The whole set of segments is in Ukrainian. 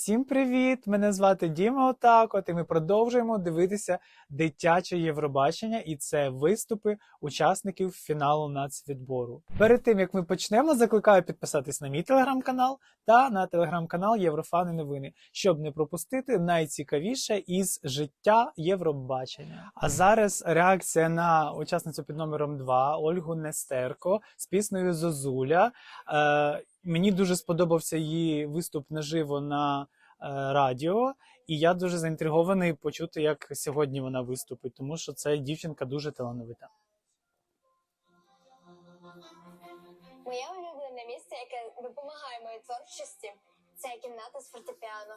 Всім привіт! Мене звати Діма Отакот, і ми продовжуємо дивитися дитяче Євробачення, і це виступи учасників фіналу нацвідбору. Перед тим як ми почнемо, закликаю підписатись на мій телеграм-канал та на телеграм-канал Єврофани Новини, щоб не пропустити найцікавіше із життя Євробачення. А зараз реакція на учасницю під номером 2 Ольгу Нестерко з піснею Зозуля. Е, Мені дуже сподобався її виступ наживо на е, радіо, і я дуже заінтригований почути, як сьогодні вона виступить, тому що ця дівчинка дуже талановита. Моє улюблене місце, яке допомагає моїй творчості, це кімната з фортепіано.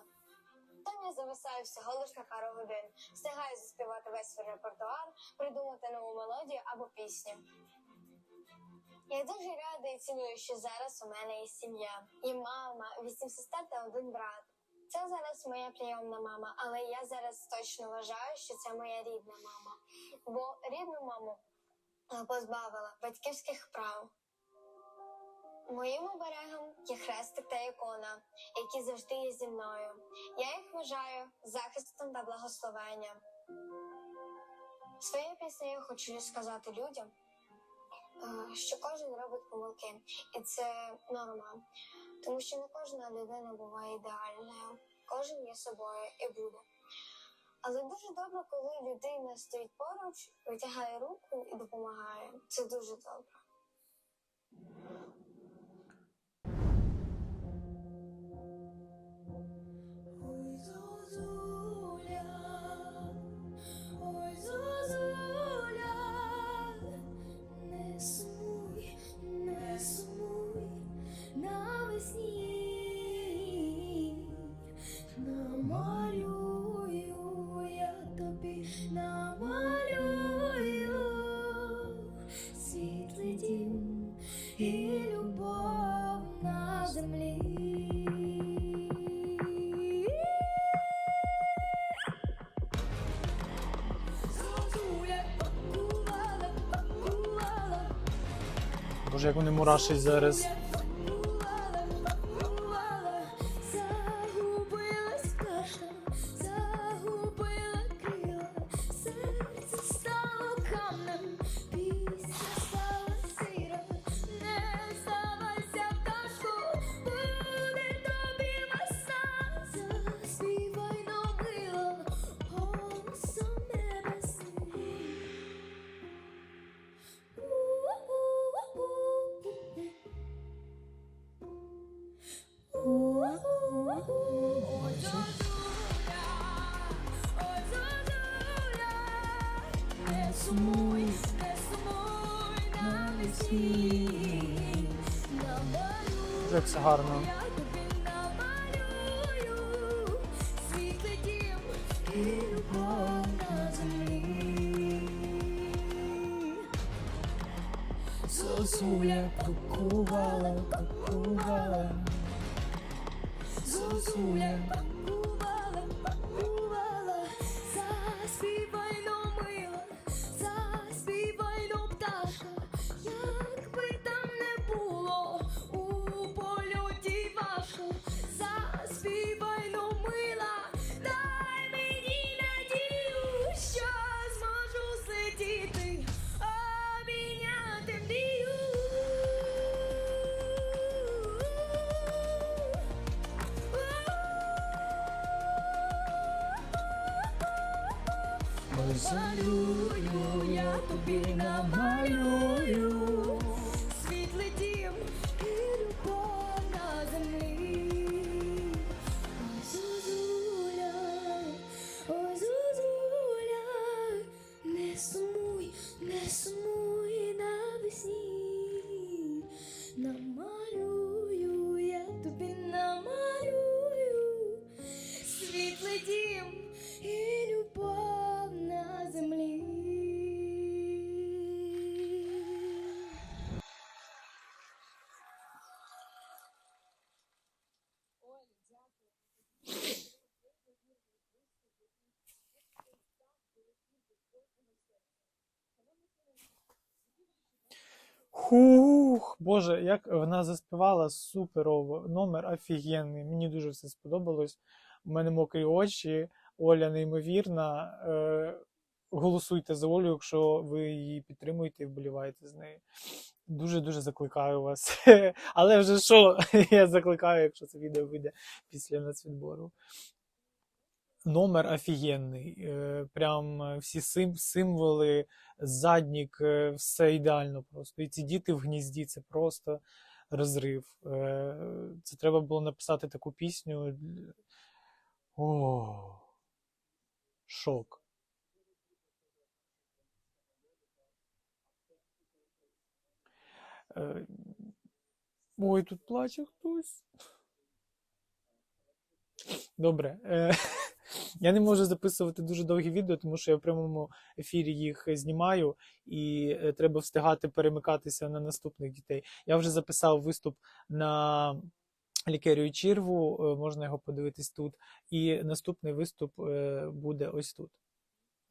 Там я зависаю всього лиш на пару годин, встигаю заспівати весь свій репертуар, придумати нову мелодію або пісню. Я дуже рада і ціную, що зараз у мене є сім'я, і мама, вісім сестер та один брат. Це зараз моя прийомна мама, але я зараз точно вважаю, що це моя рідна мама. Бо рідну маму позбавила батьківських прав. Моїм оберегом є хрестик та ікона, які завжди є зі мною. Я їх вважаю захистом та благословенням. Своєю піснею хочу сказати людям, що кожен робить помилки, і це норма, тому що не кожна людина буває ідеальною, кожен є собою і буде. Але дуже добре, коли людина стоїть поруч, витягає руку і допомагає. Це дуже добре. Боже, як вони мурашать зараз. Не сумуй, не сумуй навесні. Як все гарно. я тобі намалюю світлий дім Малюю, я тобі намалюю Хух, Боже, як вона заспівала суперово. Номер офігенний. Мені дуже все сподобалось. У мене мокрі очі, Оля неймовірна. Е, голосуйте за Олю, якщо ви її підтримуєте і вболіваєте з нею. Дуже-дуже закликаю вас. Але вже що я закликаю, якщо це відео вийде після нацвідбору. Номер офігенний. Е, Прям е, всі сим, символи, заднік, е, все ідеально просто. І ці діти в гнізді це просто розрив. Це треба було написати таку пісню. О, шок. Ой, тут плаче хтось. Добре. Я не можу записувати дуже довгі відео, тому що я в прямому ефірі їх знімаю, і е, треба встигати перемикатися на наступних дітей. Я вже записав виступ на лікерію Чірву, е, можна його подивитись тут. І наступний виступ е, буде ось тут.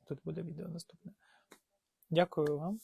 Тут буде відео наступне. Дякую вам.